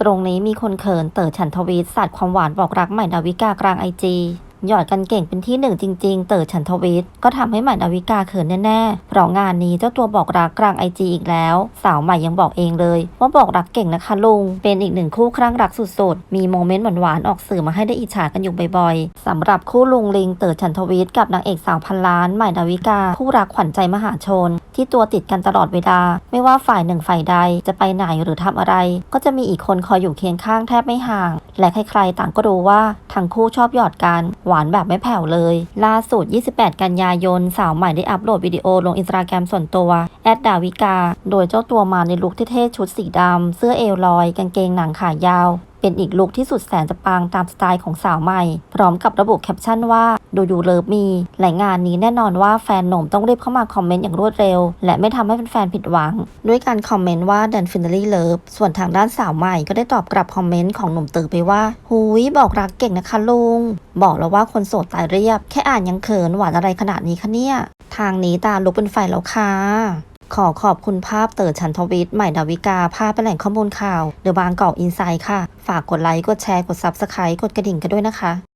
ตรงนี้มีคนเขินเต๋อฉันทวีตสัตว์ความหวานบอกรักใหม่ดาวิกากลางไอจีหยอดกันเก่งเป็นที่หนึ่งจริงๆ เต๋อฉันทวีตก็ทำให้ใหม่ดาวิกาเขินแน่ๆ เพราะงานนี้เจ้าตัวบอกรักกลางไอจีอีกแล้ว สาวใหม่ยังบอกเองเลย ว่าบอกรักเก่งนะคะลุง เป็นอีกหนึ่งคู่ครั้งรักสุดๆ มีโมเมนต์หวานๆออกสื่อมาให้ได้อิจฉากันอยู่บ่อยๆสำหรับคู่ลุงลิงเต๋อฉันทวีตกับนางเอกสาวพันล้านใหม่ดาวิกา คู่รักขวัญใจมหาชน ที่ตัวติดกันตลอดเวลา ไม่ว่าฝ่ายหนึ่งฝ่ายใดจะไปไหนหรือทำอะไร ก็จะมีอีกคนคอยอยู่เคียงข้างแทบไม่ห่าง และใครๆต่างก็รู้ว่าทั้งคู่ชอบหยอดกัน หวานแบบไม่แผ่วเลย ล่าสุด 28 กันยายน สาวใหม่ได้อัปโหลดวิดีโอลงอินสตาแกรมส่วนตัวแอดดาวิกา โดยเจ้าตัวมาในลุคเท่ๆชุดสีดำเสื้อเอวลอย กางเกงหนังขายาว เป็นอีกลุคที่สุดแสนจะปังตามสไตล์ของสาวใหม่ พร้อมกับระบุแคปชั่นว่าดูยูเลิฟมีและงานนี้แน่นอนว่าแฟนหนุ่มต้องรีบเข้ามาคอมเมนต์อย่างรวดเร็ว และไม่ทำให้แฟนๆผิดหวัง ด้วยการคอมเมนต์ว่าดันฟิน a ลี่เลิฟส่วนทางด้านสาวใหม่ก็ได้ตอบกลับคอมเมนต์ของหนุ่มตือไปว่าหุยบอกรักเก่งนะคะลุง บอกแล้วว่าคนโสดตายเรียบ แค่อ่านยังเขินหวานอะไรขนาดนี้คะเนี่ยทางนี้ตาลุกเป็นไฟแล้วค่ะ ขอขอบคุณภาพเต๋อชันทวิทย์ใหม่ดาวิกา ภาพเป็นแหล่งข้อมูลข่าว เดอะบางกอกอินไซด์ค่ะ ฝากกดไลค์ กดแชร์ กด s u b สไครต์กดกระดิ่งกันด้วยนะคะ